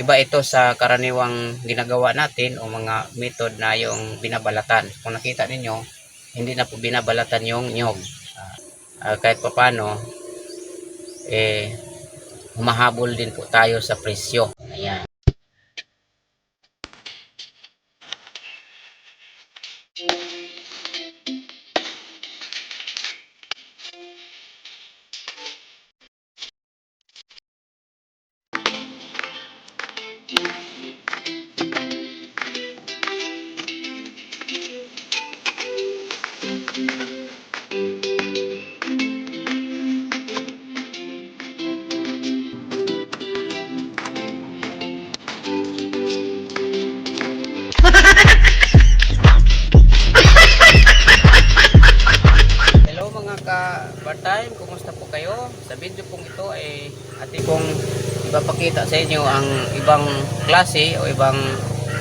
iba ito sa karaniwang ginagawa natin o mga method na yung binabalatan. Kung nakita ninyo, hindi na po binabalatan yung nyog. Ah, kahit papano, eh, humahabol din po tayo sa presyo. Ayan. Hello mga ka-part-time, kumusta po kayo? Sa video pong ito ay ating pong ipapakita sa inyo ang ibang klase o ibang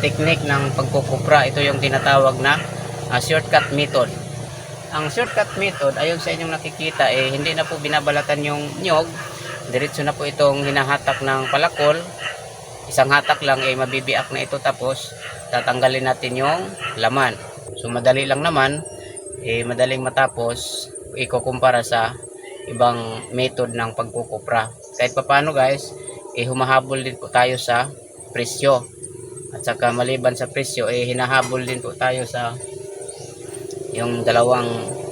technique ng pagkukupra. Ito yung tinatawag na ah, shortcut method. Ang shortcut method, ayon sa inyong nakikita, eh, hindi na po binabalatan yung nyog. Diretso na po itong hinahatak ng palakol. Isang hatak lang ay mabibiak na ito tapos tatanggalin natin yung laman. So madali lang naman, eh, madaling matapos ikukumpara sa ibang method ng pagkukupra. Kahit papano guys, eh, humahabol din po tayo sa presyo. At saka maliban sa presyo, eh, hinahabol din po tayo sa yung dalawang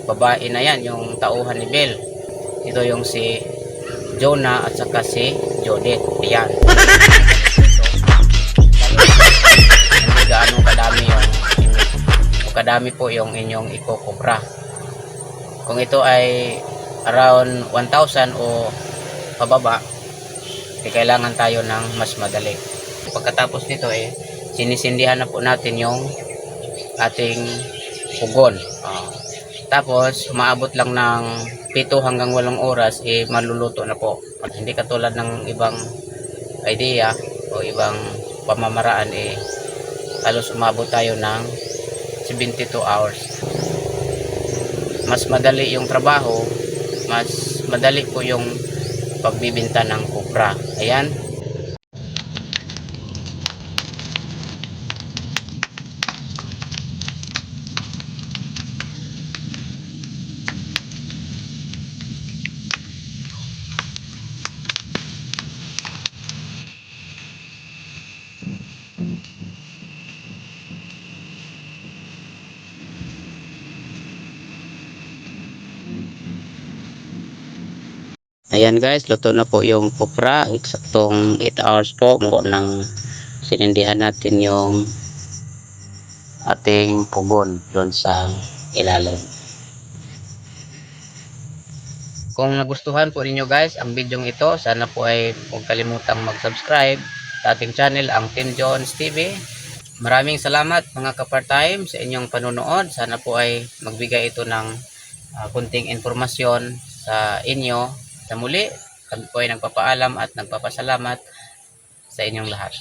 babae na yan, yung tauhan ni Bell. Ito yung si Jonah at saka si Judith. Ayan. o kadami po yung inyong ikukupra. Kung ito ay around 1,000 o pababa, eh, kailangan tayo ng mas madali. Pagkatapos nito eh, sinisindihan na po natin yung ating pugon. Ah. tapos, maabot lang ng 7 hanggang 8 oras, eh, maluluto na po. Hindi katulad ng ibang idea o ibang pamamaraan, eh, halos umabot tayo ng 72 hours. Mas madali yung trabaho, mas madali po yung pagbibinta ng kupra. Ayan. Ayan guys, luto na po yung kupra. Eksaktong 8 hours po po nang sinindihan natin yung ating pugon doon sa ilalim. Kung nagustuhan po ninyo guys ang video ito, sana po ay huwag kalimutang mag-subscribe sa ating channel, ang Team Jones TV. Maraming salamat mga ka-part-time sa inyong panonood. Sana po ay magbigay ito ng ah, kunting informasyon sa inyo. Sa muli, kami po ay nagpapaalam at nagpapasalamat sa inyong lahat.